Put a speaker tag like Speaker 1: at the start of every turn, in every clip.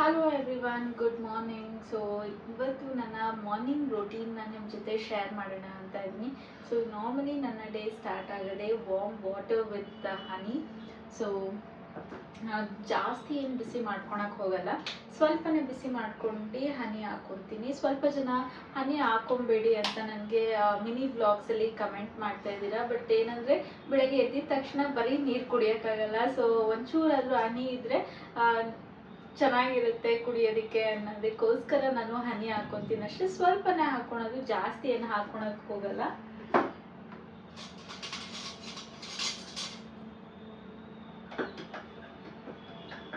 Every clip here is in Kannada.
Speaker 1: Hello everyone good morning so ಇವತ್ತು ನನ್ನ ಮಾರ್ನಿಂಗ್ ರೋಟೀನ್ನ ನಿಮ್ಮ ಜೊತೆ ಶೇರ್ ಮಾಡೋಣ ಅಂತ ಇದ್ದೀನಿ. ಸೊ ನಾರ್ಮಲಿ ನನ್ನ ಡೇ ಸ್ಟಾರ್ಟ್ ಆಗೋದೆ warm water with honey so ಜಾಸ್ತಿ ಏನು ಬಿಸಿ ಮಾಡ್ಕೊಳಕ್ಕೆ ಹೋಗಲ್ಲ. ಸ್ವಲ್ಪನೇ ಬಿಸಿ ಮಾಡ್ಕೊಂಡು ಹನಿ ಹಾಕ್ಕೊತೀನಿ ಸ್ವಲ್ಪ ಜನ ಹನಿ ಹಾಕ್ಕೊಬೇಡಿ ಅಂತ ನನಗೆ ಮಿನಿ ಬ್ಲಾಗ್ಸಲ್ಲಿ ಕಮೆಂಟ್ ಮಾಡ್ತಾ ಇದ್ದೀರಾ. ಬಟ್ ಏನಂದರೆ, ಬೆಳಗ್ಗೆ ಎದ್ದಿದ ತಕ್ಷಣ ಬರೀ ನೀರು ಕುಡಿಯೋಕ್ಕಾಗಲ್ಲ. ಸೊ ಒಂಚೂರಾದರೂ ಹನಿ ಇದ್ದರೆ ಚೆನ್ನಾಗಿರುತ್ತೆ ಕುಡಿಯೋದಕ್ಕೆ ಅನ್ನೋದಕ್ಕೋಸ್ಕರ ನಾನು ಹನಿ ಹಾಕೊಂತೀನಿ ಅಷ್ಟೇ. ಸ್ವಲ್ಪನೇ ಹಾಕೊಳೋದು, ಜಾಸ್ತಿ ಏನು ಹಾಕ್ಕೊಳಕ್ಕೆ ಹೋಗಲ್ಲ.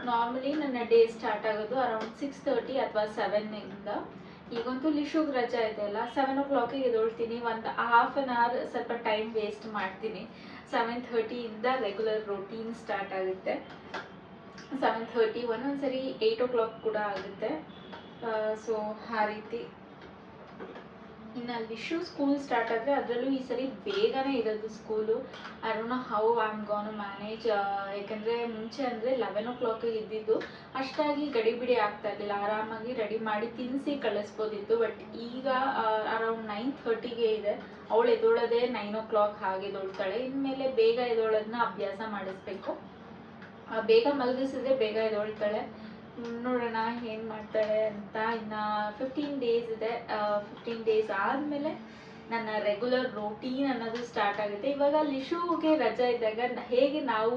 Speaker 1: ನಾರ್ಮಲಿ ನನ್ನ ಡೇ ಸ್ಟಾರ್ಟ್ ಆಗೋದು ಅರೌಂಡ್ ಸಿಕ್ಸ್ ತರ್ಟಿ ಅಥವಾ ಸೆವೆನ್ನಿಂದ ಈಗಂತೂ ಲಿಶುಗ್ ರಜಾ ಇದೆ ಅಲ್ಲ ಸೆವೆನ್ ಓ ಕ್ಲಾಕಿಗೆ ಎದೊಳ್ತೀನಿ ಒಂದು ಹಾಫ್ ಆನ್ ಅವರ್ ಸ್ವಲ್ಪ ಟೈಮ್ ವೇಸ್ಟ್ ಮಾಡ್ತೀನಿ. ಸೆವೆನ್ ಥರ್ಟಿಯಿಂದ ರೆಗ್ಯುಲರ್ ರೊಟೀನ್ ಸ್ಟಾರ್ಟ್ ಆಗುತ್ತೆ. ಸೆವೆನ್ ಥರ್ಟಿ ಒಂದೊಂದ್ಸರಿ ಏಯ್ಟ್ ಓ ಕ್ಲಾಕ್ ಕೂಡ ಆಗುತ್ತೆ. ಸೊ ಆ ರೀತಿ. ಇನ್ನು ಲಿಶು ಸ್ಕೂಲ್ ಸ್ಟಾರ್ಟ್ ಆದರೆ ಅದರಲ್ಲೂ ಈ ಸರಿ ಬೇಗನೆ ಇರೋದು school I don't know how I am gonna manage ಯಾಕಂದರೆ ಮುಂಚೆ ಅಂದರೆ ಲೆವೆನ್ ಓ ಕ್ಲಾಕಿಗೆ ಇದ್ದಿದ್ದು. ಅಷ್ಟಾಗಿ ಗಡಿಬಿಡಿ ಆಗ್ತಾ ಇರಲಿಲ್ಲ. ಆರಾಮಾಗಿ ರೆಡಿ ಮಾಡಿ ತಿನ್ನಿಸಿ ಕಳಿಸ್ಬೋದಿತ್ತು. ಬಟ್ ಈಗ ಅರೌಂಡ್ ನೈನ್ ಥರ್ಟಿಗೆ ಇದೆ. ಅವಳು ಎದ್ದೋಳೋದೇ ನೈನ್ ಓ ಕ್ಲಾಕ್ ಹಾಗೆ ಎದೊಳ್ತಾಳೆ ಇನ್ಮೇಲೆ ಬೇಗ ಎದ್ದೋಳೋದನ್ನ ಅಭ್ಯಾಸ ಮಾಡಿಸ್ಬೇಕು. ಬೇಗ ಮಲಗಿಸಿದ್ರೆ ಬೇಗ ಇದೊಳ್ತಾಳೆ ನೋಡೋಣ ಏನು ಮಾಡ್ತಾಳೆ ಅಂತ ಇನ್ನು ಫಿಫ್ಟೀನ್ ಡೇಸ್ ಇದೆ. ಫಿಫ್ಟೀನ್ ಡೇಸ್ ಆದಮೇಲೆ ನನ್ನ ರೆಗ್ಯುಲರ್ ರೋಟೀನ್ ಅನ್ನೋದು ಸ್ಟಾರ್ಟ್ ಆಗುತ್ತೆ. ಇವಾಗ ಲಿಶುಗೆ ರಜಾ ಇದ್ದಾಗ ಹೇಗೆ ನಾವು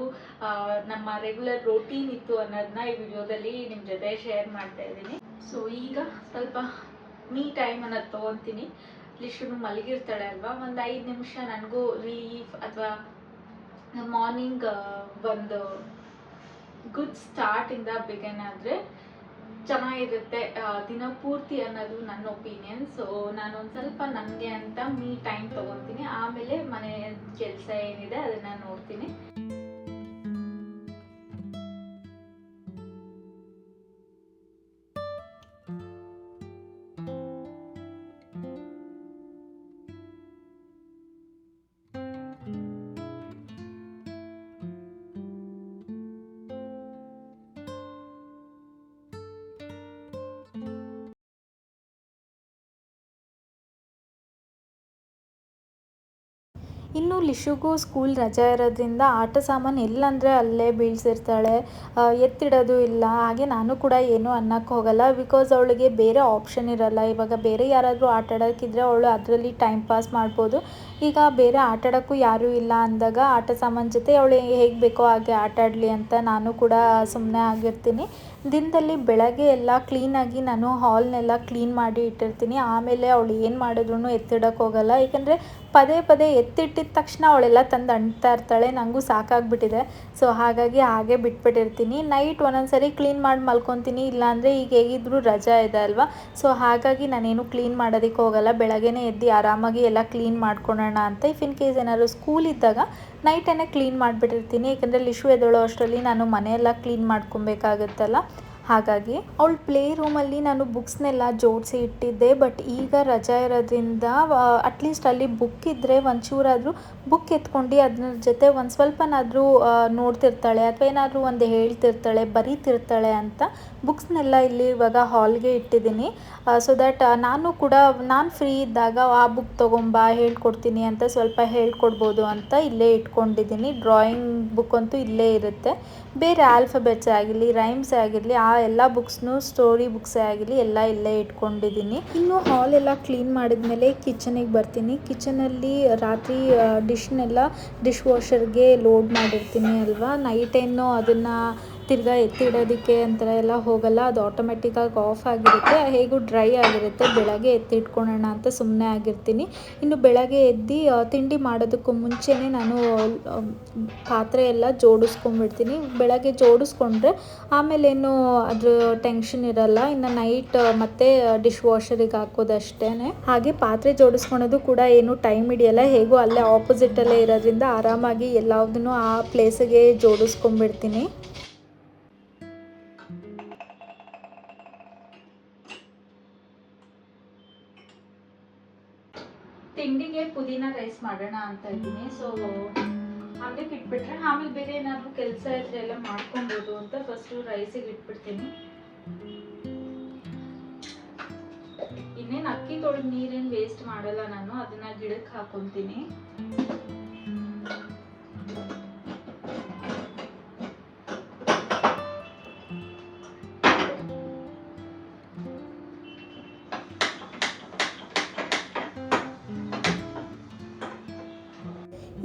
Speaker 1: ನಮ್ಮ ರೆಗ್ಯುಲರ್ ರೋಟೀನ್ ಇತ್ತು ಅನ್ನೋದನ್ನ ಈ ವಿಡಿಯೋದಲ್ಲಿ ನಿಮ್ಮ ಜೊತೆ ಶೇರ್ ಮಾಡ್ತಾ ಇದ್ದೀನಿ. ಸೊ ಈಗ ಸ್ವಲ್ಪ ಮೀ ಟೈಮ್ ಅನ್ನೋದು ತೊಗೊತೀನಿ. ಲಿಶುನು ಮಲಗಿರ್ತಾಳೆ ಅಲ್ವಾ? ಒಂದು ಐದು ನಿಮಿಷ ನನಗೂ ರಿಲೀಫ್ ಅಥವಾ ಮಾರ್ನಿಂಗ್ ಒಂದು ಗುಡ್ ಸ್ಟಾರ್ಟಿಂದ ಬಿಗನ್ ಆದರೆ ಚೆನ್ನಾಗಿರುತ್ತೆ ದಿನ ಪೂರ್ತಿ ಅನ್ನೋದು ನನ್ನ ಒಪಿನಿಯನ್ ಸೊ ನಾನು ಒಂದು ಸ್ವಲ್ಪ ನನಗೆ ಅಂತ ಮೀ ಟೈಮ್ ತೊಗೊತೀನಿ. ಆಮೇಲೆ ಮನೆ ಕೆಲಸ ಏನಿದೆ ಅದನ್ನು ನೋಡ್ತೀನಿ.
Speaker 2: ಲಿಶುಗೂ ಸ್ಕೂಲ್ ರಜೆ ಇರೋದ್ರಿಂದ ಆಟ ಸಾಮಾನು ಎಲ್ಲಂದರೆ ಅಲ್ಲೇ ಬೀಳ್ಸಿರ್ತಾಳೆ. ಎತ್ತಿಡೋದು ಇಲ್ಲ. ಹಾಗೆ ನಾನು ಕೂಡ ಏನೂ ಅನ್ನಕ್ಕೆ ಹೋಗಲ್ಲ. ಬಿಕಾಸ್ ಅವಳಿಗೆ ಬೇರೆ ಆಪ್ಷನ್ ಇರಲ್ಲ. ಇವಾಗ ಬೇರೆ ಯಾರಾದರೂ ಆಟ ಆಡೋಕ್ಕಿದ್ರೆ ಅವಳು ಅದರಲ್ಲಿ ಟೈಮ್ ಪಾಸ್ ಮಾಡ್ಬೋದು. ಈಗ ಬೇರೆ ಆಟ ಆಡೋಕ್ಕೂ ಯಾರೂ ಇಲ್ಲ ಅಂದಾಗ ಆಟ ಸಾಮಾನು ಜೊತೆ ಅವಳು ಹೇಗೆ ಬೇಕೋ ಹಾಗೆ ಆಟ ಆಡಲಿ ಅಂತ ನಾನು ಕೂಡ ಸುಮ್ಮನೆ ಆಗಿರ್ತೀನಿ. ದಿನದಲ್ಲಿ ಬೆಳಗ್ಗೆ ಎಲ್ಲ ಕ್ಲೀನಾಗಿ ನಾನು ಹಾಲ್ನೆಲ್ಲ ಕ್ಲೀನ್ ಮಾಡಿ ಇಟ್ಟಿರ್ತೀನಿ. ಆಮೇಲೆ ಅವಳು ಏನು ಮಾಡಿದ್ರು ಎತ್ತಿಡಕ್ಕೆ ಹೋಗಲ್ಲ. ಏಕೆಂದರೆ ಪದೇ ಪದೇ ಎತ್ತಿಟ್ಟಿದ ತಕ್ಷಣ ಅವಳೆಲ್ಲ ತಂದು ಅಂಟ್ತಾ ಇರ್ತಾಳೆ. ನನಗೂ ಸಾಕಾಗ್ಬಿಟ್ಟಿದೆ. ಸೊ ಹಾಗಾಗಿ ಹಾಗೆ ಬಿಟ್ಬಿಟ್ಟಿರ್ತೀನಿ. ನೈಟ್ ಒಂದೊಂದ್ಸರಿ ಕ್ಲೀನ್ ಮಾಡಿ ಮಲ್ಕೊತೀನಿ. ಇಲ್ಲಾಂದರೆ ಈಗ ಹೇಗಿದ್ರು ರಜಾ ಇದೆ ಅಲ್ವಾ? ಸೊ ಹಾಗಾಗಿ ನಾನೇನು ಕ್ಲೀನ್ ಮಾಡೋದಕ್ಕೆ ಹೋಗಲ್ಲ. ಬೆಳಗ್ಗೆನೇ ಎದ್ದು ಆರಾಮಾಗಿ ಎಲ್ಲ ಕ್ಲೀನ್ ಮಾಡ್ಕೊಳೋಣ ಅಂತ. ಇಫ್ ಇನ್ ಕೇಸ್ ಏನಾದ್ರು ಸ್ಕೂಲ್ ಇದ್ದಾಗ ನೈಟನ್ನೇ ಕ್ಲೀನ್ ಮಾಡಿಬಿಟ್ಟಿರ್ತೀನಿ. ಏಕೆಂದರೆ ಲಿಶು ಎದೊಳೋ ಅಷ್ಟರಲ್ಲಿ ನಾನು ಮನೆಯೆಲ್ಲ ಕ್ಲೀನ್ ಮಾಡ್ಕೊಬೇಕಾಗುತ್ತಲ್ಲ. ಹಾಗಾಗಿ ಅವಳ ಪ್ಲೇ ರೂಮಲ್ಲಿ ನಾನು ಬುಕ್ಸ್ನೆಲ್ಲ ಜೋಡಿಸಿ ಇಟ್ಟಿದ್ದೆ ಬಟ್ ಈಗ ರಜಾ ಇರೋದ್ರಿಂದ ಅಟ್ಲೀಸ್ಟ್ ಅಲ್ಲಿ ಬುಕ್ ಇದ್ದರೆ ಒಂಚೂರಾದರೂ ಬುಕ್ ಎತ್ಕೊಂಡು ಅದ್ರ ಜೊತೆ ಒಂದು ಸ್ವಲ್ಪನಾದರೂ ನೋಡ್ತಿರ್ತಾಳೆ ಅಥವಾ ಏನಾದರೂ ಒಂದು ಹೇಳ್ತಿರ್ತಾಳೆ, ಬರೀತಿರ್ತಾಳೆ ಅಂತ ಬುಕ್ಸ್ನೆಲ್ಲ ಇಲ್ಲಿ ಇವಾಗ ಹಾಲ್ಗೆ ಇಟ್ಟಿದ್ದೀನಿ. ಸೊ ದ್ಯಾಟ್ ನಾನು ಕೂಡ, ನಾನು ಫ್ರೀ ಇದ್ದಾಗ ಆ ಬುಕ್ ತೊಗೊಂಬಾ, ಹೇಳ್ಕೊಡ್ತೀನಿ ಅಂತ ಸ್ವಲ್ಪ ಹೇಳ್ಕೊಡ್ಬೋದು ಅಂತ ಇಲ್ಲೇ ಇಟ್ಕೊಂಡಿದ್ದೀನಿ. ಡ್ರಾಯಿಂಗ್ ಬುಕ್ ಅಂತೂ ಇಲ್ಲೇ ಇರುತ್ತೆ. ಬೇರೆ ಆಲ್ಫಬೆಟ್ಸ್ ಆಗಿರಲಿ ರೈಮ್ಸ್ ಆಗಿರಲಿ, ಆ ಎಲ್ಲ ಬುಕ್ಸ್ನು ಸ್ಟೋರಿ ಬುಕ್ಸೇ ಆಗಿರಲಿ ಎಲ್ಲ ಇಲ್ಲೇ ಇಟ್ಕೊಂಡಿದ್ದೀನಿ. ಇನ್ನು ಹಾಲ್ ಎಲ್ಲ ಕ್ಲೀನ್ ಮಾಡಿದ್ಮೇಲೆ ಕಿಚನಿಗೆ ಬರ್ತೀನಿ. ಕಿಚನಲ್ಲಿ ರಾತ್ರಿ ಡಿಶ್ನೆಲ್ಲ ಡಿಶ್ ವಾಷರ್ಗೆ ಲೋಡ್ ಮಾಡಿರ್ತೀನಿ ಅಲ್ವಾ? ನೈಟ್ ಏನು ಅದನ್ನು ತಿರ್ಗಾ ಎತ್ತಿಡೋದಕ್ಕೆ ಅಂತ ಎಲ್ಲ ಹೋಗಲ್ಲ, ಅದು ಆಟೋಮೆಟಿಕ್ಕಾಗಿ ಆಫ್ ಆಗಿರುತ್ತೆ. ಹೇಗೂ ಡ್ರೈ ಆಗಿರುತ್ತೆ. ಬೆಳಗ್ಗೆ ಎತ್ತಿಟ್ಕೊಳ್ಳೋಣ ಅಂತ ಸುಮ್ಮನೆ ಆಗಿರ್ತೀನಿ. ಇನ್ನು ಬೆಳಗ್ಗೆ ಎದ್ದು ತಿಂಡಿ ಮಾಡೋದಕ್ಕೂ ಮುಂಚೆನೇ ನಾನು ಪಾತ್ರೆ ಎಲ್ಲ ಜೋಡಿಸ್ಕೊಂಡ್ಬಿಡ್ತೀನಿ. ಬೆಳಗ್ಗೆ ಜೋಡಿಸ್ಕೊಂಡ್ರೆ ಆಮೇಲೇನು ಅದ್ರ ಟೆನ್ಷನ್ ಇರಲ್ಲ. ಇನ್ನು ನೈಟ್ ಮತ್ತೆ ಡಿಶ್ ವಾಷರಿಗೆ ಹಾಕೋದಷ್ಟೇ ಹಾಗೆ ಪಾತ್ರೆ ಜೋಡಿಸ್ಕೊಳೋದು ಕೂಡ ಏನು ಟೈಮ್ ಹಿಡಿಯಲ್ಲ. ಹೇಗೂ ಅಲ್ಲೇ ಆಪೋಸಿಟಲ್ಲೇ ಇರೋದ್ರಿಂದ ಆರಾಮಾಗಿ ಎಲ್ಲದನ್ನು ಆ ಪ್ಲೇಸಿಗೆ ಜೋಡಿಸ್ಕೊಂಡ್ಬಿಡ್ತೀನಿ.
Speaker 1: ರೈಸ್ ಮಾಡೋಣ ಅಂತ ಇದ್ದೀನಿ. ಸೊ ಹಾಗೆ ಇಟ್ಬಿಟ್ರೆ ಆಮೇಲೆ ಬೇರೆ ಏನಾದರೂ ಕೆಲಸ ಇದ್ರೆ ಎಲ್ಲ ಮಾಡ್ಕೊಬೋದು ಅಂತ ಫಸ್ಟು ರೈಸಿಗೆ ಇಟ್ಬಿಡ್ತೀನಿ. ಇನ್ನೇನು ಅಕ್ಕಿ ತೊಳೆದು ನೀರೇನು ವೇಸ್ಟ್ ಮಾಡಲ್ಲ ನಾನು, ಅದನ್ನು ಗಿಡಕ್ಕೆ ಹಾಕೊಂತೀನಿ.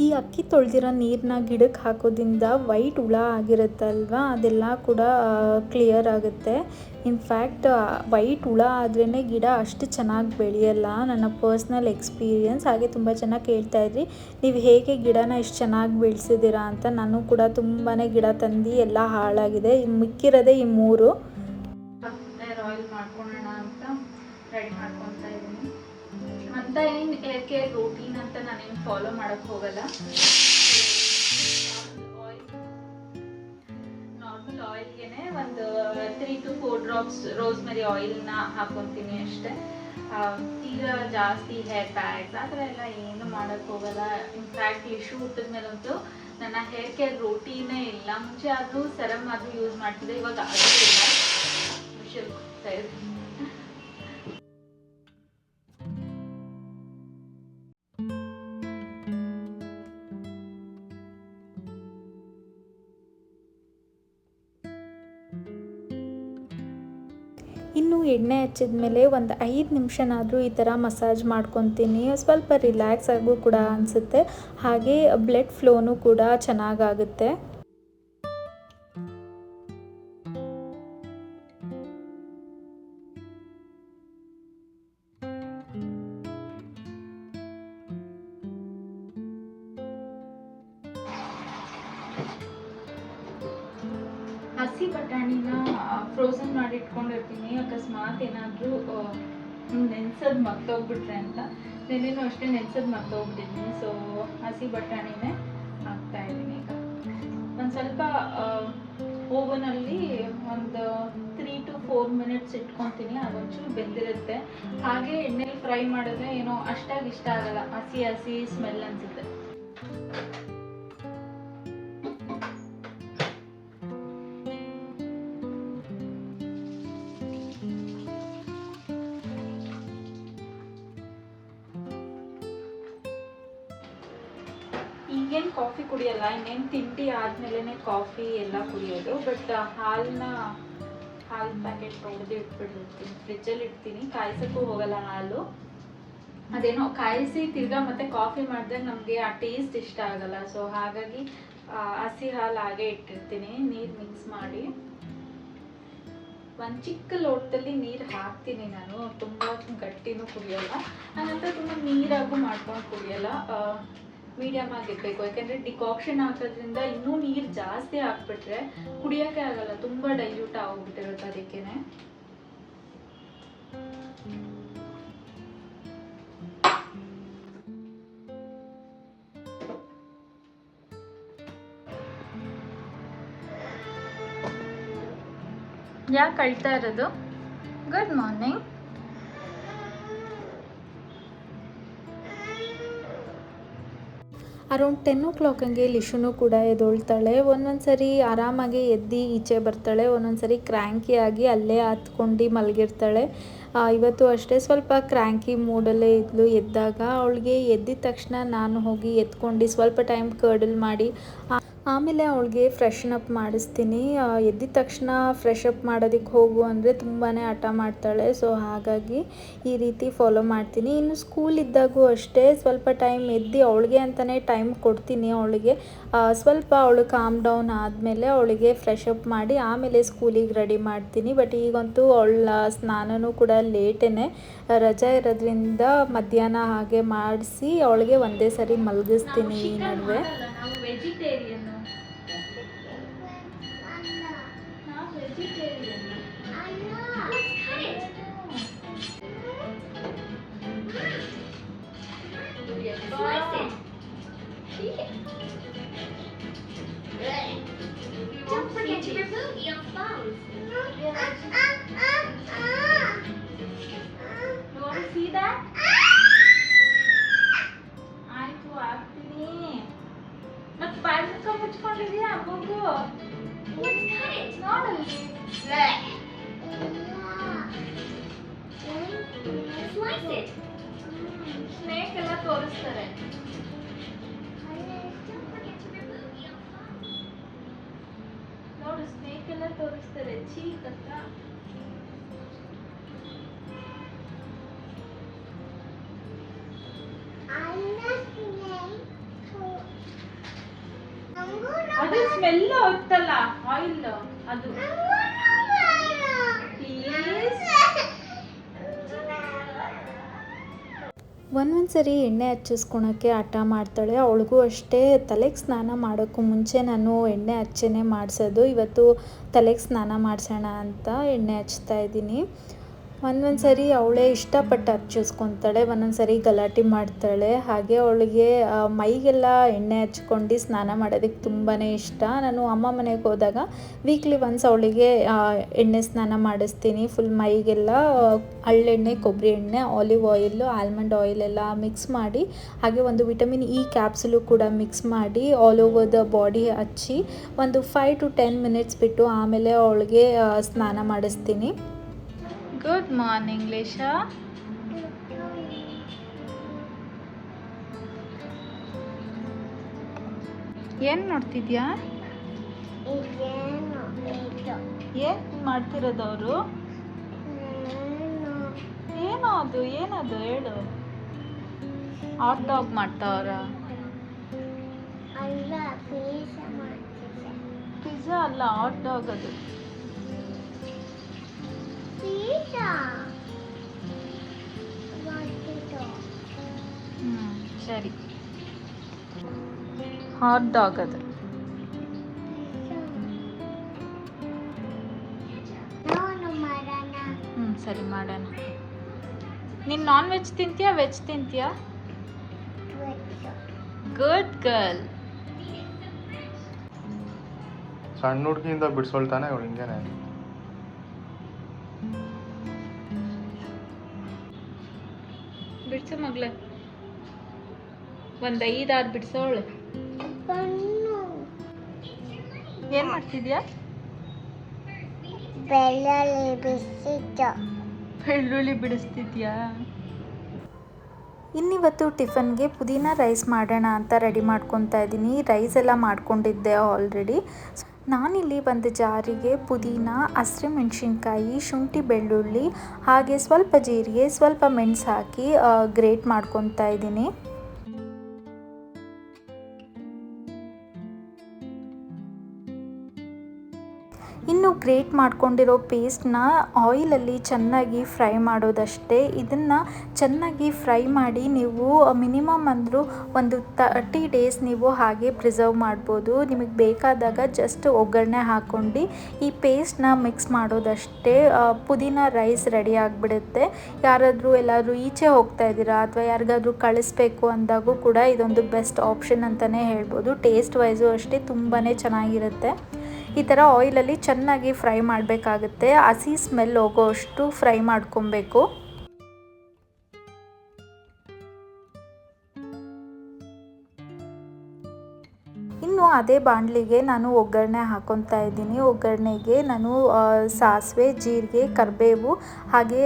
Speaker 2: ಈ ಅಕ್ಕಿ ತೊಳೆದಿರೋ ನೀರನ್ನ ಗಿಡಕ್ಕೆ ಹಾಕೋದ್ರಿಂದ ವೈಟ್ ಹುಳ ಆಗಿರುತ್ತಲ್ವ? ಅದೆಲ್ಲ ಕೂಡ ಕ್ಲಿಯರ್ ಆಗುತ್ತೆ. ಇನ್ಫ್ಯಾಕ್ಟ್ ವೈಟ್ ಹುಳ ಆದ್ರೇ ಗಿಡ ಅಷ್ಟು ಚೆನ್ನಾಗಿ ಬೆಳೆಯಲ್ಲ. ನನ್ನ ಪರ್ಸ್ನಲ್ ಎಕ್ಸ್ಪೀರಿಯನ್ಸ್ ಹಾಗೆ ತುಂಬ ಚೆನ್ನಾಗಿ ಕೇಳ್ತಾ ಇದ್ರಿ. ನೀವು ಹೇಗೆ ಗಿಡನ ಇಷ್ಟು ಚೆನ್ನಾಗಿ ಬೆಳೆಸಿದ್ದೀರಾ ಅಂತ ನಾನು ಕೂಡ ತುಂಬಾ ಗಿಡ ತಂದು ಎಲ್ಲ ಹಾಳಾಗಿದೆ. ಮಿಕ್ಕಿರೋದೆ ಈ ಮೂರು.
Speaker 1: ಮಾಡ್ಕೊಳ್ಳೋಣ ಅಂತ ರೆಡಿ ಮಾಡ್ಕೊತಾ ಇದ್ದೀನಿ. ಅಂತ ಏನು ಹೇರ್ ಕೇರ್ ರೂಟೀನ್ ಅಂತ ನಾನೇನು ಫಾಲೋ ಮಾಡಕ್ ಹೋಗಲ್ಲ. ನಾರ್ಮಲ್ ಆಯಿಲ್ಗೆನೆ ಒಂದು three to four drops rosemary ಆಯಿಲ್ನ ಹಾಕೊತೀನಿ ಅಷ್ಟೇ. ತೀರಾ ಜಾಸ್ತಿ ಹೇರ್ ಪ್ಯಾಕ್ಸ್ ಆ ಥರ ಎಲ್ಲ ಏನು ಮಾಡಕ್ ಹೋಗಲ್ಲ. ಇನ್ಫ್ಯಾಕ್ಟ್ ಇಶ್ಯೂ ಹುಟ್ಟಿದ ಮೇಲಂತೂ ನನ್ನ ಹೇರ್ ಕೇರ್ ರೂಟೀನೇ ಇಲ್ಲ. ಮುಂಚೆ ಆದರೂ ಸೆರಮ್ ಆದರೂ ಯೂಸ್ ಮಾಡ್ತಿದ್ದೆ, ಇವಾಗ ಅದು ಇಲ್ಲ.
Speaker 2: ಇನ್ನು ಎಣ್ಣೆ ಹಚ್ಚಿದ ಮೇಲೆ ಒಂದು ಐದು ನಿಮಿಷನಾದರೂ ಈ ಥರ ಮಸಾಜ್ ಮಾಡ್ಕೊತೀನಿ. ಸ್ವಲ್ಪ ರಿಲ್ಯಾಕ್ಸ್ ಆಗೂ ಕೂಡ ಅನಿಸುತ್ತೆ. ಹಾಗೆ ಬ್ಲಡ್ ಫ್ಲೋನು ಕೂಡ ಚೆನ್ನಾಗಾಗುತ್ತೆ.
Speaker 1: ಮಾಡಿ ಇಟ್ಕೊಂಡಿರ್ತೀನಿ ಅಕಸ್ಮಾತ್ ಏನಾದರೂ ನೆನ್ಸೋದು ಮರ್ತೋಗ್ಬಿಟ್ರೆ ಅಂತ. ನೆನ್ನೆನೂ ಅಷ್ಟೇ ನೆನ್ಸೋದು ಮರ್ತೋಗ್ಬಿಟ್ಟಿದ್ದೀನಿ, ಸೊ ಹಸಿ ಬಟಾಣಿನೇ ಹಾಕ್ತಾ ಇದ್ದೀನಿ ಈಗ. ಒಂದು ಸ್ವಲ್ಪ ಓವನಲ್ಲಿ ಒಂದು ತ್ರೀ ಟು ಫೋರ್ ಮಿನಿಟ್ಸ್ ಇಟ್ಕೊತೀನಿ, ಅದೊಂಚೂರು ಬೆಂದಿರುತ್ತೆ. ಹಾಗೆ ಎಣ್ಣೆಲಿ ಫ್ರೈ ಮಾಡಿದ್ರೆ ಏನೋ ಅಷ್ಟಾಗಿ ಇಷ್ಟ ಆಗಲ್ಲ, ಹಸಿ ಹಸಿ ಸ್ಮೆಲ್ ಅನ್ಸುತ್ತೆ. ಈಗೇನು ಕಾಫಿ ಕುಡಿಯಲ್ಲ, ಇನ್ನೇನು ತಿಂಡಿ ಆದ್ಮೇಲೆ ಕಾಫಿ ಎಲ್ಲ ಕುಡಿಯೋದು. ಬಟ್ ಹಾಲನ್ನ ಹಾಲು ಪ್ಯಾಕೆಟ್ ತೊಳೆದು ಇಟ್ಬಿಟ್ಟಿರ್ತೀನಿ ಫ್ರಿಜ್ಜಲ್ಲಿ ಇಡ್ತೀನಿ. ಕಾಯಿಸೋಕ್ಕೂ ಹೋಗಲ್ಲ ಹಾಲು. ಅದೇನೋ ಕಾಯಿಸಿ ತಿರ್ಗಾ ಮತ್ತೆ ಕಾಫಿ ಮಾಡಿದ್ರೆ ನಮಗೆ ಆ ಟೇಸ್ಟ್ ಇಷ್ಟ ಆಗಲ್ಲ. ಸೊ ಹಾಗಾಗಿ ಹಸಿ ಹಾಲು ಹಾಗೆ ಇಟ್ಟಿರ್ತೀನಿ. ನೀರು ಮಿಕ್ಸ್ ಮಾಡಿ. ಒಂದು ಚಿಕ್ಕ ಲೋಟದಲ್ಲಿ ನೀರು ಹಾಕ್ತೀನಿ ನಾನು. ತುಂಬ ಗಟ್ಟಿನೂ ಕುಡಿಯಲ್ಲ. ಆನಂತರ ತುಂಬ ನೀರಾಗೂ ಮಾಡ್ಕೊಂಡು ಕುಡಿಯಲ್ಲ. ಮೀಡಿಯಮ್ ಆಗಿರ್ಬೇಕು ಯಾಕಂದ್ರೆ ಡಿಕಾಕ್ಷನ್ ಹಾಕೋದ್ರಿಂದ ಇನ್ನೂ ನೀರು ಜಾಸ್ತಿ ಹಾಕ್ಬಿಟ್ರೆ ಕುಡಿಯಕ್ಕೆ ಆಗಲ್ಲ, ತುಂಬ ಡೈಲ್ಯೂಟ್ ಆಗೋಗ್ಬಿಟ್ಟಿರುತ್ತೆ ಅದಕ್ಕೇನೆ. ಯಾಕೆ ಕಳ್ತಾ ಇರೋದು? Good
Speaker 2: morning around ten o'clock ಹಂಗೆ ಲಿಶುನು ಕೂಡ ಎದ್ದೊಳ್ತಾಳೆ. ಒಂದೊಂದು ಸರಿ ಆರಾಮಾಗಿ ಎದ್ದು ಈಚೆ ಬರ್ತಾಳೆ ಒಂದೊಂದು ಸರಿ ಕ್ರ್ಯಾಂಕಿ ಆಗಿ ಅಲ್ಲೇ ಹತ್ಕೊಂಡು ಮಲಗಿರ್ತಾಳೆ. ಇವತ್ತು ಅಷ್ಟೇ ಸ್ವಲ್ಪ ಕ್ರ್ಯಾಂಕಿ ಮೂಡಲ್ಲೇ ಇದ್ಲು, ಎದ್ದಾಗ ಅವಳಿಗೆ ಎದ್ದಿದ ತಕ್ಷಣ ನಾನು ಹೋಗಿ ಎತ್ಕೊಂಡು ಸ್ವಲ್ಪ ಟೈಮ್ ಕರ್ಡಲ್ ಮಾಡಿ ಆಮೇಲೆ ಅವಳಿಗೆ ಫ್ರೆಶನ್ ಅಪ್ ಮಾಡಿಸ್ತೀನಿ. ಎದ್ದಿದ ತಕ್ಷಣ ಫ್ರೆಶ್ ಅಪ್ ಮಾಡೋದಕ್ಕೆ ಹೋಗು ಅಂದರೆ ತುಂಬಾ ಹಠ ಮಾಡ್ತಾಳೆ. ಸೊ, ಹಾಗಾಗಿ ಈ ರೀತಿ ಫಾಲೋ ಮಾಡ್ತೀನಿ. ಇನ್ನು ಸ್ಕೂಲ್ ಇದ್ದಾಗೂ ಅಷ್ಟೇ ಸ್ವಲ್ಪ ಟೈಮ್ ಎದ್ದು ಅವಳಿಗೆ ಅಂತಲೇ ಟೈಮ್ ಕೊಡ್ತೀನಿ ಅವಳಿಗೆ. ಸ್ವಲ್ಪ ಅವಳು ಕಾಮ್ ಡೌನ್ ಆದಮೇಲೆ ಅವಳಿಗೆ ಫ್ರೆಶ್ ಅಪ್ ಮಾಡಿ ಆಮೇಲೆ ಸ್ಕೂಲಿಗೆ ರೆಡಿ ಮಾಡ್ತೀನಿ. ಬಟ್ ಈಗಂತೂ ಅವಳ ಸ್ನಾನನೂ ಕೂಡ ಲೇಟೇ ರಜೆ ಇರೋದ್ರಿಂದ ಮಧ್ಯಾಹ್ನ ಹಾಗೆ ಮಾಡಿಸಿ ಅವಳಿಗೆ ಒಂದೇ ಸರಿ ಮಲಗಿಸ್ತೀನಿ ಈ ನಡುವೆ.
Speaker 1: ಎಲ್ಲ ತೋರಿಸ್ತಾರೆ. ನೋಡು ಸ್ನೇಕ್ ಎಲ್ಲ ತೋರಿಸ್ತಾರೆ. ಚೀಕ್ ಅಂತ. ಅದು ಸ್ಮೆಲ್ ಹೋಗ್ತಲ್ಲ ಆಯಿಲ್ ಅದು.
Speaker 2: ಒಂದೊಂದು ಸರಿ ಎಣ್ಣೆ ಹಚ್ಚಿಸ್ಕೊಳಕ್ಕೆ ಹಠ ಮಾಡ್ತಾಳೆ. ಅವಳಿಗೂ ಅಷ್ಟೇ ತಲೆಗೆ ಸ್ನಾನ ಮಾಡೋಕ್ಕೂ ಮುಂಚೆ ನಾನು ಎಣ್ಣೆ ಹಚ್ಚೇನೆ ಮಾಡಿಸೋದು. ಇವತ್ತು ತಲೆಗೆ ಸ್ನಾನ ಮಾಡಿಸೋಣ ಅಂತ ಎಣ್ಣೆ ಹಚ್ತಾ ಇದ್ದೀನಿ. ಒಂದೊಂದು ಸರಿ ಅವಳೇ ಇಷ್ಟಪಟ್ಟು ಹಚ್ಚಿಸ್ಕೊತಾಳೆ ಒಂದೊಂದು ಸರಿ ಗಲಾಟೆ ಮಾಡ್ತಾಳೆ. ಹಾಗೆ ಅವಳಿಗೆ ಮೈಗೆಲ್ಲ ಎಣ್ಣೆ ಹಚ್ಕೊಂಡು ಸ್ನಾನ ಮಾಡೋದಕ್ಕೆ ತುಂಬಾ ಇಷ್ಟ. ನಾನು ಅಮ್ಮ ಮನೆಗೆ ಹೋದಾಗ ವೀಕ್ಲಿ ಒನ್ಸ್ ಅವಳಿಗೆ ಎಣ್ಣೆ ಸ್ನಾನ ಮಾಡಿಸ್ತೀನಿ. ಫುಲ್ ಮೈಗೆಲ್ಲ ಹಳ್ಳೆಣ್ಣೆ, ಕೊಬ್ಬರಿ ಎಣ್ಣೆ ಆಲಿವ್ ಆಯಿಲು ಆಲ್ಮಂಡ್ ಆಯಿಲ್ ಎಲ್ಲ ಮಿಕ್ಸ್ ಮಾಡಿ, ಹಾಗೆ ಒಂದು ವಿಟಮಿನ್ ಇ ಕ್ಯಾಪ್ಸುಲು ಕೂಡ ಮಿಕ್ಸ್ ಮಾಡಿ ಆಲ್ ಓವರ್ ದ ಬಾಡಿ ಹಚ್ಚಿ, ಒಂದು ಫೈವ್ ಟು ಟೆನ್ ಮಿನಿಟ್ಸ್ ಬಿಟ್ಟು ಆಮೇಲೆ ಅವಳಿಗೆ ಸ್ನಾನ ಮಾಡಿಸ್ತೀನಿ.
Speaker 1: ಗುಡ್ ಮಾರ್ನಿಂಗ್ ಲೇಶಾ ಏನು ನೋಡ್ತಿದ್ಯಾ ಏನು ಮಾಡ್ತಿರೋದು ಅವರು ಏನೋ ಅದು ಏನದು ಹೇಳು. ಹಾಟ್ ಡಾಗ್ ಮಾಡ್ತಾವ್ರ? ಪಿಜ್ಜಾ ಅಲ್ಲ ಹಾಟ್ ಡಾಗ್ ಅದು. ಹ್ಞೂ ಸರಿ. ಹಾಟ್ ಡಾಗ್ ಅದು. ಹ್ಞೂ ಸರಿ ಮಾಡೋಣ. ನೀನು ನಾನ್ ವೆಜ್ ತಿಂತೀಯಾ ವೆಜ್ ತಿಂತೀಯಾ? ಗುಡ್ ಗರ್ಲ್
Speaker 3: ಸಣ್ಣ ಹುಡುಗಿಯಿಂದ ಬಿಡಿಸ್ಕೊಳ್ತಾನೆ ಅವಳು ಹಿಂಗೇನೆ.
Speaker 1: ಬಿಡ್ಸು ಮಗ್ಳ. ಒಂದು ಐದಾರು ಬಿಡ್ಸೋಳು. ಏನು ಮಾಡ್ತಿದ್ಯಾ?
Speaker 4: ಬೆಳ್ಳುಳ್ಳಿ
Speaker 1: ಬಿಡಿಸ್ತಿದ್ಯಾ?
Speaker 2: ಇನ್ನಿವತ್ತು ಟಿಫನ್ಗೆ ಪುದೀನ ರೈಸ್ ಮಾಡೋಣ ಅಂತ ರೆಡಿ ಮಾಡ್ಕೊತಾ ಇದ್ದೀನಿ. ರೈಸ್ ಎಲ್ಲ ಮಾಡ್ಕೊಂಡಿದ್ದೆ ಆಲ್ರೆಡಿ ನಾನಿಲ್ಲಿ ಒಂದು ಜಾರಿಗೆ ಪುದೀನ ಹಸಿಮೆಣ್ಸಿನ್ಕಾಯಿ ಶುಂಠಿ ಬೆಳ್ಳುಳ್ಳಿ, ಹಾಗೆ ಸ್ವಲ್ಪ ಜೀರಿಗೆ, ಸ್ವಲ್ಪ ಮೆಣಸು ಹಾಕಿ ಗ್ರೇಟ್ ಮಾಡ್ಕೊತಾ ಇದ್ದೀನಿ. ಗ್ರೇಟ್ ಮಾಡ್ಕೊಂಡಿರೋ ಪೇಸ್ಟ್ನ ಆಯಿಲಲ್ಲಿ ಚೆನ್ನಾಗಿ ಫ್ರೈ ಮಾಡೋದಷ್ಟೇ. ಇದನ್ನು ಚೆನ್ನಾಗಿ ಫ್ರೈ ಮಾಡಿ ನೀವು ಮಿನಿಮಮ್ ಅಂದರೂ ಒಂದು ತರ್ಟಿ ಡೇಸ್ ನೀವು ಹಾಗೆ ಪ್ರಿಸರ್ವ್ ಮಾಡ್ಬೋದು. ನಿಮಗೆ ಬೇಕಾದಾಗ ಜಸ್ಟ್ ಒಗ್ಗರಣೆ ಹಾಕ್ಕೊಂಡು ಈ ಪೇಸ್ಟ್ನ ಮಿಕ್ಸ್ ಮಾಡೋದಷ್ಟೇ ಪುದೀನ ರೈಸ್ ರೆಡಿ ಆಗಿಬಿಡುತ್ತೆ. ಯಾರಾದರೂ ಎಲ್ಲಾದರೂ ಈಚೆ ಹೋಗ್ತಾ ಇದ್ದೀರಾ ಅಥವಾ ಯಾರಿಗಾದರೂ ಕಳಿಸ್ಬೇಕು ಅಂದಾಗೂ ಕೂಡ ಇದೊಂದು ಬೆಸ್ಟ್ ಆಪ್ಷನ್ ಅಂತಲೇ ಹೇಳ್ಬೋದು. ಟೇಸ್ಟ್ ವೈಸು ಅಷ್ಟೇ ತುಂಬಾ ಚೆನ್ನಾಗಿರುತ್ತೆ. ಈ ಥರ ಆಯಿಲಲ್ಲಿ ಚೆನ್ನಾಗಿ ಫ್ರೈ ಮಾಡಬೇಕಾಗುತ್ತೆ. ಹಸಿ ಸ್ಮೆಲ್ ಹೋಗೋಷ್ಟು ಫ್ರೈ ಮಾಡ್ಕೊಬೇಕು. ಇನ್ನು ಅದೇ ಬಾಣಲಿಗೆ ನಾನು ಒಗ್ಗರಣೆ ಹಾಕೊತಾ ಇದ್ದೀನಿ. ಒಗ್ಗರಣೆಗೆ ನಾನು ಸಾಸಿವೆ, ಜೀರಿಗೆ, ಕರಿಬೇವು ಹಾಗೆ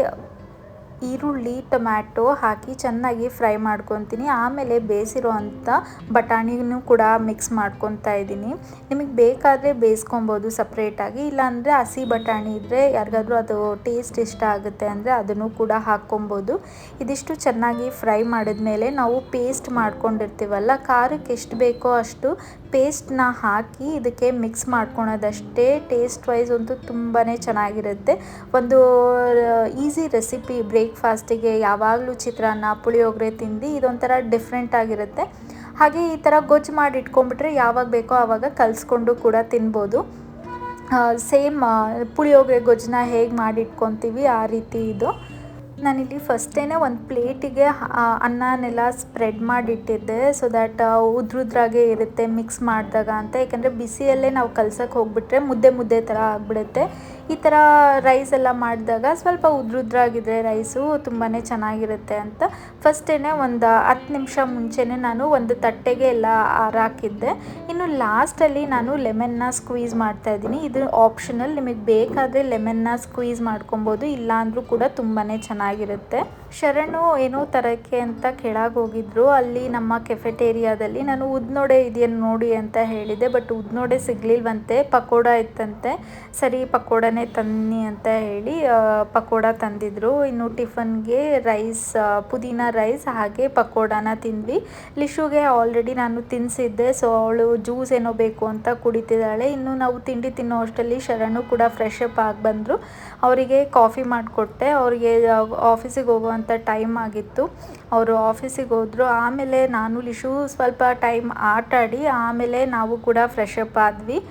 Speaker 2: ಈರುಳ್ಳಿ, ಟೊಮ್ಯಾಟೊ ಹಾಕಿ ಚೆನ್ನಾಗಿ ಫ್ರೈ ಮಾಡ್ಕೊತೀನಿ. ಆಮೇಲೆ ಬೇಯಿಸಿರೋ ಅಂಥ ಬಟಾಣಿನೂ ಕೂಡ ಮಿಕ್ಸ್ ಮಾಡ್ಕೊತಾ ಇದ್ದೀನಿ. ನಿಮಗೆ ಬೇಕಾದರೆ ಬೇಯಿಸ್ಕೊಬೋದು ಸಪ್ರೇಟಾಗಿ ಇಲ್ಲಾಂದರೆ ಹಸಿ ಬಟಾಣಿ ಇದ್ದರೆ ಯಾರಿಗಾದರೂ ಅದು ಟೇಸ್ಟ್ ಇಷ್ಟ ಆಗುತ್ತೆ ಅಂದರೆ ಅದನ್ನು ಕೂಡ ಹಾಕ್ಕೊಬೋದು. ಇದಿಷ್ಟು ಚೆನ್ನಾಗಿ ಫ್ರೈ ಮಾಡಿದ ಮೇಲೆ ನಾವು ಪೇಸ್ಟ್ ಮಾಡ್ಕೊಂಡಿರ್ತೀವಲ್ಲ, ಖಾರಕ್ಕೆ ಎಷ್ಟು ಬೇಕೋ ಅಷ್ಟು ಪೇಸ್ಟ್ನ ಹಾಕಿ ಇದಕ್ಕೆ ಮಿಕ್ಸ್ ಮಾಡ್ಕೊಳೋದಷ್ಟೇ ಟೇಸ್ಟ್ ವೈಸ್ ಅಂತೂ ತುಂಬಾ ಚೆನ್ನಾಗಿರುತ್ತೆ. ಒಂದು ಈಸಿ ರೆಸಿಪಿ ಬ್ರೇಕ್ಫಾಸ್ಟಿಗೆ ಯಾವಾಗಲೂ ಚಿತ್ರಾನ್ನ, ಪುಳಿಯೋಗರೆ ತಿಂದು ಇದೊಂಥರ ಡಿಫ್ರೆಂಟ್ ಆಗಿರುತ್ತೆ. ಹಾಗೆ ಈ ಥರ ಗೊಜ್ಜು ಮಾಡಿ ಇಟ್ಕೊಂಡ್ಬಿಟ್ರೆ ಯಾವಾಗ ಬೇಕೋ ಆವಾಗ ಕಲಿಸ್ಕೊಂಡು ಕೂಡ ತಿನ್ಬೋದು. ಸೇಮ್ ಪುಳಿಯೋಗರೆ ಗೊಜ್ಜನ್ನ ಹೇಗೆ ಮಾಡಿ ಇಟ್ಕೊತೀವಿ ಆ ರೀತಿ ಇದು. ನಾನಿಲ್ಲಿ ಫಸ್ಟೇನೆ ಒಂದು ಪ್ಲೇಟಿಗೆ ಅನ್ನನೆಲ್ಲ ಸ್ಪ್ರೆಡ್ ಮಾಡಿಟ್ಟಿದ್ದೆ ಸೊ ದ್ಯಾಟ್ ಉದ್ರುದ್ರಾಗೆ ಇರುತ್ತೆ ಮಿಕ್ಸ್ ಮಾಡಿದಾಗ ಅಂತ. ಯಾಕಂದರೆ ಬಿಸಿಯಲ್ಲೇ ನಾವು ಕಲ್ಸಕ್ಕೆ ಹೋಗ್ಬಿಟ್ರೆ ಮುದ್ದೆ ಮುದ್ದೆ ಥರ ಆಗಿಬಿಡುತ್ತೆ. ಈ ಥರ ರೈಸ್ ಎಲ್ಲ ಮಾಡಿದಾಗ ಸ್ವಲ್ಪ ಉದ್ರುದ್ರಾಗಿದ್ರೆ ರೈಸು ತುಂಬಾ ಚೆನ್ನಾಗಿರುತ್ತೆ ಅಂತ. ಫಸ್ಟೇ ಒಂದು ಹತ್ತು ನಿಮಿಷ ಮುಂಚೆನೇ ನಾನು ಒಂದು ತಟ್ಟೆಗೆ ಎಲ್ಲ ಹಾಕಿದ್ದೆ ಇನ್ನು ಲಾಸ್ಟಲ್ಲಿ ನಾನು ಲೆಮನ್ನ ಸ್ಕ್ವೀಸ್ ಮಾಡ್ತಾ ಇದ್ದೀನಿ. ಇದು ಆಪ್ಷನಲ್ ನಿಮಗೆ ಬೇಕಾದರೆ ಲೆಮನ್ನ ಸ್ಕ್ವೀಸ್ ಮಾಡ್ಕೊಬೋದು. ಇಲ್ಲಾಂದರೂ ಕೂಡ ತುಂಬಾ ಚೆನ್ನಾಗಿರುತ್ತೆ. ಶರಣು ಏನೋ ತರಕ್ಕೆ ಅಂತ ಕೆಳಗೆ ಹೋಗಿದ್ರು ಅಲ್ಲಿ ನಮ್ಮ ಕೆಫೆಟೇರಿಯಾದಲ್ಲಿ ನಾನು ಉದ್ನೋಡೆ ಇದೆಯನ್ನು ನೋಡಿ ಅಂತ ಹೇಳಿದೆ ಬಟ್ ಉದ್ನೋಡೆ ಸಿಗ್ಲಿಲ್ವಂತೆ. ಪಕೋಡ ಇತ್ತಂತೆ. ಸರಿ, ಪಕೋಡನೇ ತನ್ನಿ ಅಂತ ಹೇಳಿ ಪಕೋಡ ತಂದಿದ್ರು. ಇನ್ನು ಟಿಫನ್ಗೆ ರೈಸ್ ಪುದೀನ ರೈಸ್, ಹಾಗೆ ಪಕೋಡನ ತಿಂದ್ವಿ. ಲಿಶುಗೆ ಆಲ್ರೆಡಿ ನಾನು ತಿನ್ನಿಸಿದ್ದೆ ಸೊ, ಅವಳು ಜ್ಯೂಸ್ ಏನೋ ಬೇಕು ಅಂತ ಕುಡಿತಿದ್ದಾಳೆ. ಇನ್ನು ನಾವು ತಿಂಡಿ ತಿನ್ನೋ ಅಷ್ಟರಲ್ಲಿ ಶರಣು ಕೂಡ ಫ್ರೆಶ್ ಅಪ್ ಆಗಿ ಬಂದರು. ಅವರಿಗೆ ಕಾಫಿ ಮಾಡಿಕೊಟ್ಟೆ. ಅವರಿಗೆ ಆಫೀಸಿಗೆ ಹೋಗುವಂಥ ಟೈಮ್ ಆಗಿತ್ತು. ಅವರು ಆಫೀಸಿಗೆ ಹೋದರು. ಆಮೇಲೆ ನಾನು ಲಿಶು ಸ್ವಲ್ಪ ಟೈಮ್ ಆಟಾಡಿ ಆಮೇಲೆ ನಾವು ಕೂಡ ಫ್ರೆಶ್ ಅಪ್ ಆದ್ವಿ.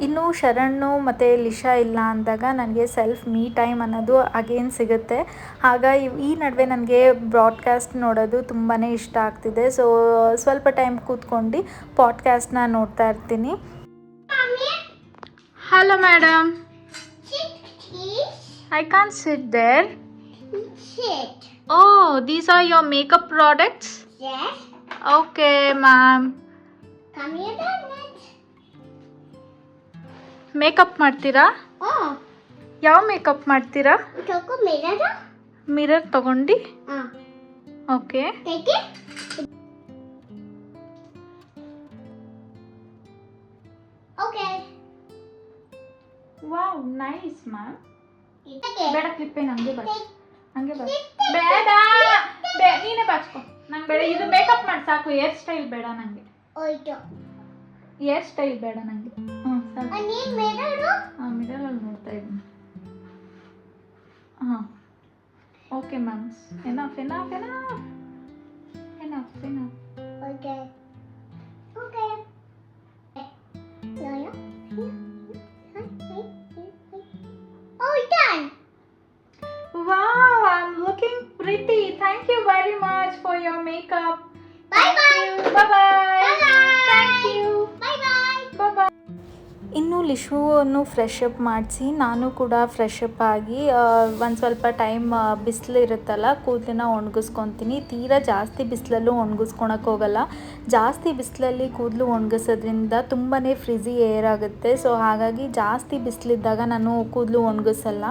Speaker 2: ಇನ್ನು ಶರಣು ಮತ್ತು ಲಿಶಾ ಇಲ್ಲ ಅಂದಾಗ ನನಗೆ ಸೆಲ್ಫ್ ಮೀ ಟೈಮ್ ಅನ್ನೋದು ಅಗೇನ್ ಸಿಗುತ್ತೆ. ಆಗ ಈ ನಡುವೆ ನನಗೆ ಬ್ರಾಡ್ಕಾಸ್ಟ್ ನೋಡೋದು ತುಂಬಾ ಇಷ್ಟ ಆಗ್ತಿದೆ. ಸೊ ಸ್ವಲ್ಪ ಟೈಮ್ ಕೂತ್ಕೊಂಡು ಪಾಡ್ಕಾಸ್ಟ್ನ ನೋಡ್ತಾ ಇರ್ತೀನಿ.
Speaker 4: Hello madam.
Speaker 2: I can sit there
Speaker 4: Sit.
Speaker 2: Oh these are your makeup products
Speaker 4: Yes.
Speaker 2: Okay ma'am
Speaker 4: Come here, Donut.
Speaker 2: Makeup ಮಾಡ್ತೀರಾ
Speaker 4: Oh,
Speaker 2: ಯಾವ ಮೇಕಪ್ ಮಾಡ್ತೀರಾ
Speaker 4: Choco mirror.
Speaker 2: ಮಿರರ್ ತಗೊಂಡು
Speaker 4: Ah,
Speaker 2: okay
Speaker 4: take it. Okay.
Speaker 2: Wow nice ma'am
Speaker 4: Take it.
Speaker 2: ಬೇಡ ಕ್ಲಿಪ್ಪೇ ನಂಗೆ ಬಾ
Speaker 4: Take.
Speaker 2: ಹಂಗೆ ಬಾ. ಬೇಡ. ಬೇ ನೀನೇ ಬಾಚ್ಕೊ. ನಂಗೆ ಬೇಡ. ಇದು ಮೇಕಪ್ ಮಾಡಿ ಸಾಕು. ಹೇರ್ ಸ್ಟೈಲ್ ಬೇಡ ನನಗೆ
Speaker 4: Oh,
Speaker 2: ಹೇರ್ ಸ್ಟೈಲ್ ಬೇಡ ನನಗೆ ಹ್ಞೂ ಸಾಕು. ಹಾಂ ಮಿರರಲ್ಲಿ ನೋಡ್ತಾ ಇದ್ದೀನಿ. ಹಾಂ
Speaker 4: okay
Speaker 2: ma'am enough
Speaker 4: enough enough
Speaker 2: enough enough Okay. ಲಿಶುವನ್ನು ಫ್ರೆಶ್ ಅಪ್ ಮಾಡಿಸಿ ನಾನು ಕೂಡ ಫ್ರೆಶ್ ಅಪ್ ಆಗಿ ಒಂದು ಸ್ವಲ್ಪ ಟೈಮ್ ಬಿಸಿಲು ಇರುತ್ತಲ್ಲ, ಕೂದಲನ್ನ ಒಣಗಿಸ್ಕೊತೀನಿ. ತೀರಾ ಜಾಸ್ತಿ ಬಿಸಿಲಲ್ಲೂ ಒಣಗಿಸ್ಕೊಳಕ್ಕೆ ಹೋಗಲ್ಲ. ಜಾಸ್ತಿ ಬಿಸಿಲಲ್ಲಿ ಕೂದಲು ಒಣಗಿಸೋದ್ರಿಂದ ತುಂಬಾ ಫ್ರಿಜಿ ಏರ್ ಆಗುತ್ತೆ. ಸೊ, ಹಾಗಾಗಿ ಜಾಸ್ತಿ ಬಿಸಿಲಿದ್ದಾಗ ನಾನು ಕೂದಲು ಒಣಗಿಸಲ್ಲ.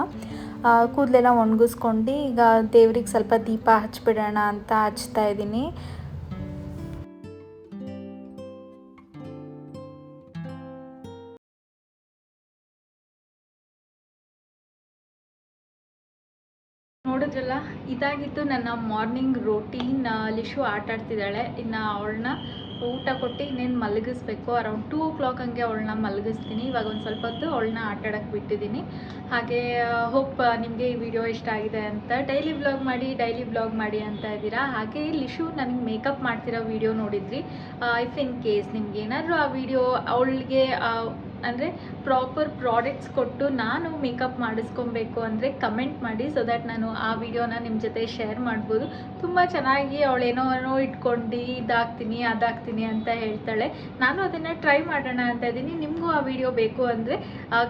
Speaker 2: ಕೂದಲೆಲ್ಲ ಒಣಗಿಸ್ಕೊಂಡು ಈಗ ದೇವ್ರಿಗೆ ಸ್ವಲ್ಪ ದೀಪ ಹಚ್ಬಿಡೋಣ ಅಂತ ಹಚ್ತಾ ಇದ್ದೀನಿ. ನೋಡಿದ್ರಲ್ಲ ಇದಾಗಿತ್ತು ನನ್ನ ಮಾರ್ನಿಂಗ್ ರೋಟೀನ್ ಲಿಶು ಆಟ ಆಡ್ತಿದ್ದಾಳೆ. ಇನ್ನು ಅವಳನ್ನ ಊಟ ಕೊಟ್ಟು ಇನ್ನೇನು ಮಲಗಿಸ್ಬೇಕು? ಅರೌಂಡ್ ಟೂ ಓ ಕ್ಲಾಕ್ ಹಂಗೆ ಅವಳನ್ನ ಮಲಗಿಸ್ತೀನಿ. ಇವಾಗ ಒಂದು ಸ್ವಲ್ಪ ಹೊತ್ತು ಅವಳನ್ನ ಆಟ ಆಡೋಕ್ಕೆ ಬಿಟ್ಟಿದ್ದೀನಿ. ಹಾಗೆ ಹೋಪ್ ನಿಮಗೆ ಈ ವಿಡಿಯೋ ಇಷ್ಟ ಆಗಿದೆ ಅಂತ ಡೈಲಿ ವ್ಲಾಗ್ ಮಾಡಿ ಡೈಲಿ ವ್ಲಾಗ್ ಮಾಡಿ ಅಂತ ಇದ್ದೀರಾ? ಹಾಗೆ ಲಿಶು ನನಗೆ ಮೇಕಪ್ ಮಾಡ್ತಿರೋ ವಿಡಿಯೋ ನೋಡಿದ್ರಿ. ಇಫ್ ಇನ್ ಕೇಸ್ ನಿಮ್ಗೆ ಏನಾದರೂ ಆ ವಿಡಿಯೋ ಅವಳಿಗೆ ಅಂದರೆ ಪ್ರಾಪರ್ ಪ್ರಾಡಕ್ಟ್ಸ್ ಕೊಟ್ಟು ನಾನು ಮೇಕಪ್ ಮಾಡಿಸ್ಕೊಬೇಕು ಅಂದರೆ ಕಮೆಂಟ್ ಮಾಡಿ ಸೊ ದ್ಯಾಟ್ ನಾನು ಆ ವಿಡಿಯೋನ ನಿಮ್ಮ ಜೊತೆ ಶೇರ್ ಮಾಡ್ಬೋದು. ತುಂಬ ಚೆನ್ನಾಗಿ ಅವಳೇನೋ ಇಟ್ಕೊಂಡು ಇದಾಗ್ತೀನಿ, ಅದಾಗ್ತೀನಿ ಅಂತ ಹೇಳ್ತಾಳೆ. ನಾನು ಅದನ್ನು ಟ್ರೈ ಮಾಡೋಣ ಅಂತ ಇದ್ದೀನಿ. ನಿಮಗೂ ಆ ವಿಡಿಯೋ ಬೇಕು ಅಂದರೆ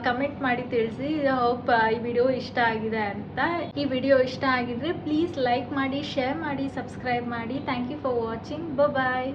Speaker 2: ಕಮೆಂಟ್ ಮಾಡಿ ತಿಳಿಸಿ. ಹೋಪ್ ಈ ವಿಡಿಯೋ ಇಷ್ಟ ಆಗಿದೆ ಅಂತ. ಈ ವಿಡಿಯೋ ಇಷ್ಟ ಆಗಿದ್ರೆ ಪ್ಲೀಸ್ ಲೈಕ್ ಮಾಡಿ ಶೇರ್ ಮಾಡಿ ಸಬ್ಸ್ಕ್ರೈಬ್ ಮಾಡಿ. Thank you for watching bye